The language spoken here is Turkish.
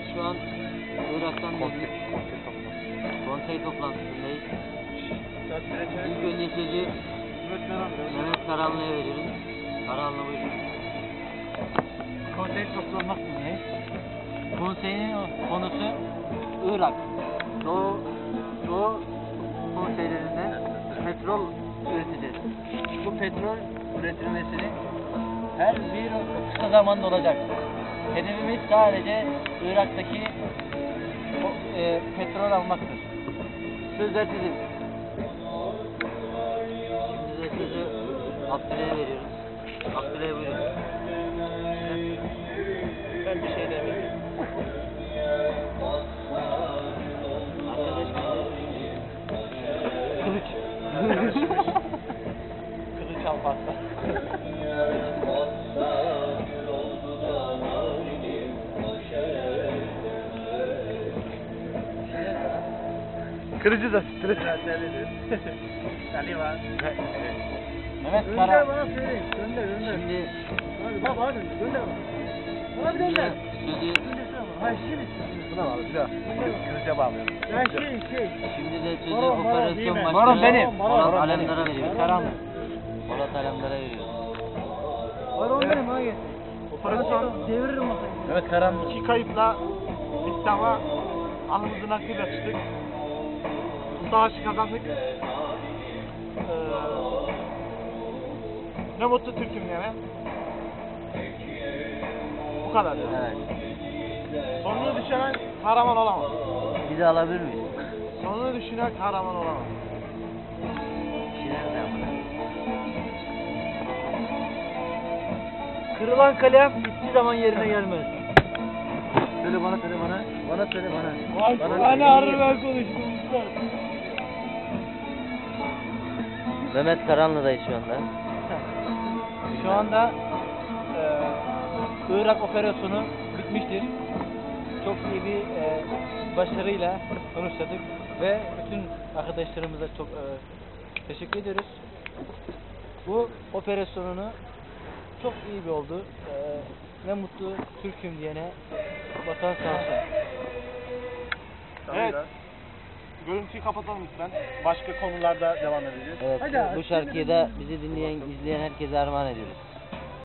Evet şu an Irak'tan döndük. konsey toplantısı. Konsey toplantısındayız. İlk önce sözü Mehmet Karanlı'ya veriyoruz. Karanlı buyurun. Konsey toplanmak üzere. Konseyin konusu Irak. Doğu, Doğu konseylerinde petrol üreteceğiz. Bu petrol üretilmesini her bir kısa zamanda olacak. Hedefimiz sadece Irak'taki o, e, petrol almaktır. Sözler sizin. Şimdi de sözü Abdüley'e veriyoruz. Abdüley buyurun. Ben bir şey demeyeyim. Kılıç. Kılıç al Kırıcı da stres. Mehmet Kara. Şimdi Bak abi gönder bana. şimdi de sözü Hayır şimdi. Buna bağlı bir daha. Kırıcıya bağlıyorum. Ben şey şey. şimdi de değil operasyon başkanı Baron benim. Baron Alemdar'a benim. veriyoruz. Karanlık. Polat Alemdar'a veriyoruz. Baron benim hayır. Operasyon Deviririm masayı. Evet Karan. İki kayıpla İslam'a alnımızın hakkıyla çıktık. Savaşı kazandık. Ee, ne mutlu Türk'üm diyene. Bu kadar. Evet. Sonunu düşünen kahraman olamaz. Bir de alabilir miyiz? Sonunu düşünen kahraman olamaz. Şirin de. Kırılan kalem hiçbir zaman yerine gelmez. Söyle bana söyle bana. Bana söyle bana. Vay Bana tane harbi ben konuştum. Mehmet Karanlı'dayız şu anda. Şu anda e, Irak operasyonu bitmiştir. Çok iyi bir e, başarıyla sonuçladık ve bütün arkadaşlarımıza çok e, teşekkür ediyoruz. Bu operasyonunu çok iyi bir oldu. E, ne mutlu Türk'üm diyene vatan sağ olsun. Görüntüyü kapatalım lütfen. Başka konularda devam edeceğiz. Evet, bu şarkıyı da bizi dinleyen, izleyen herkese armağan ediyoruz.